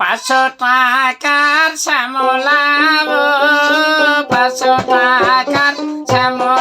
পাঁচশো টাকার শ্যামলা পাঁচশো টাকার শ্যামলা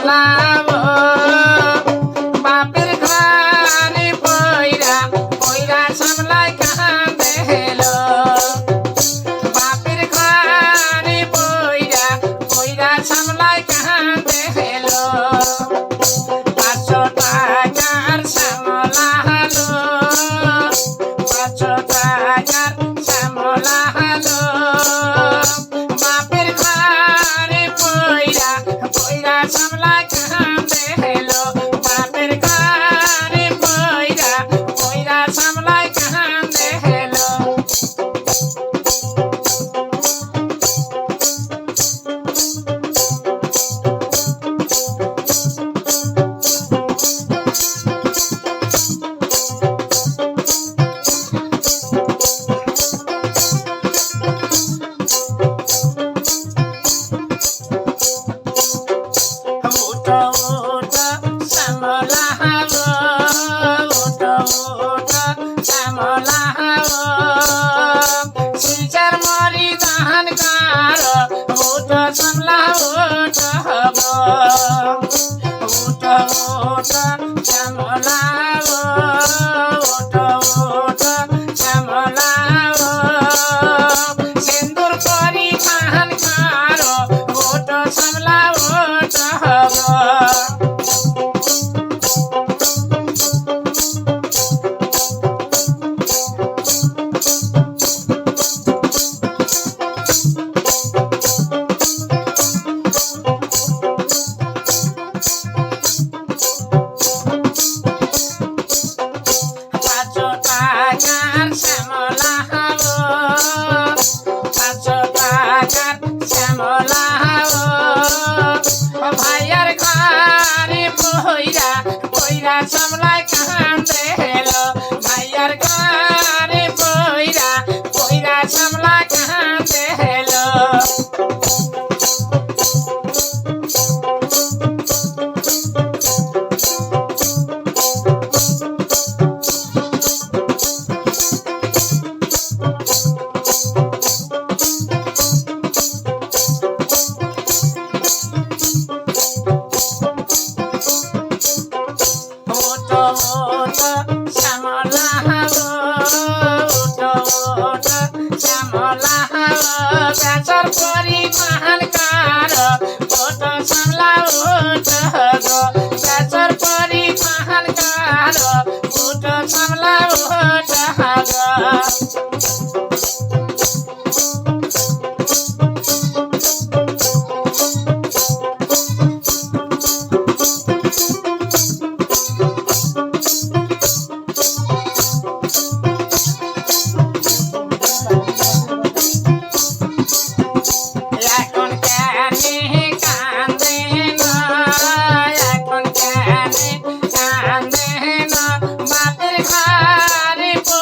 পয়রা পয়রা সামলা শ্যামলা হাল ব্যাসর পরিমাণ কার কত শ্যামলা উঠ গো ব্যাসর পরিমাণ কার কত শ্যামলা উঠ গো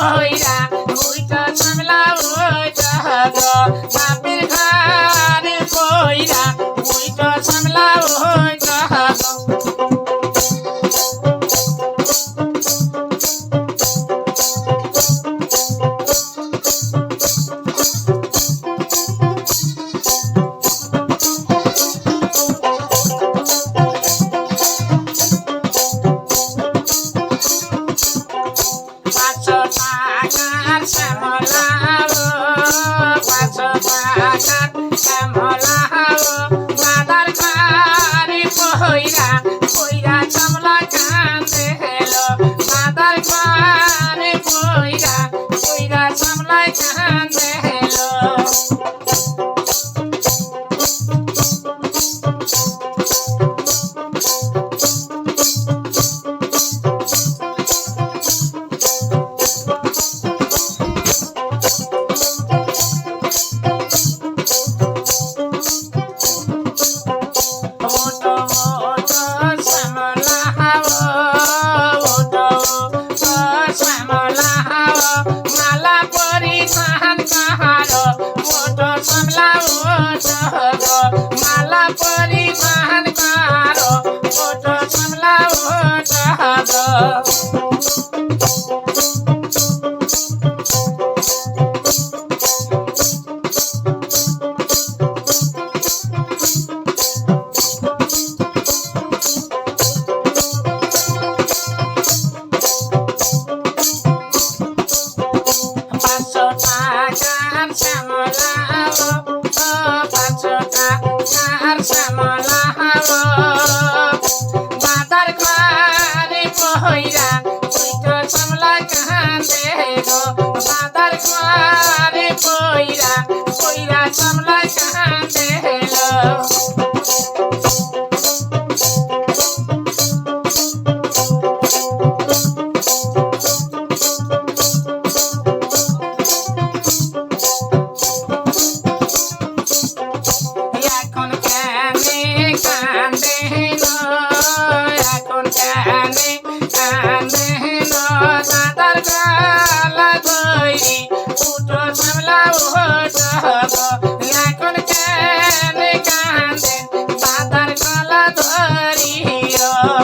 Oh, yeah. আকার শ্যামলা হালো বাদার বাড়ি পহইরা পইরা কমলা কান্দে হেলো বাদার বাড়ি পইরা পইরা কমলা কান্দে ঘরে পইরা পইরা সামলা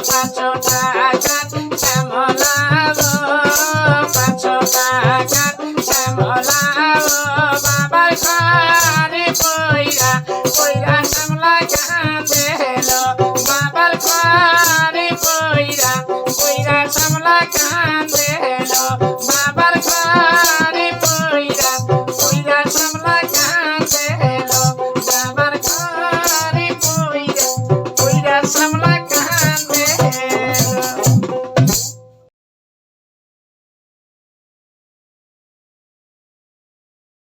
ও পাঁচশো টাকার শ্যামলা গো পাঁচশো টাকার শ্যামলা বাবার ঘরে পইরা পইরা শ্যামলা কাঁদে লো বাবার ঘরে পইরা পইরা শ্যামলা কাঁদে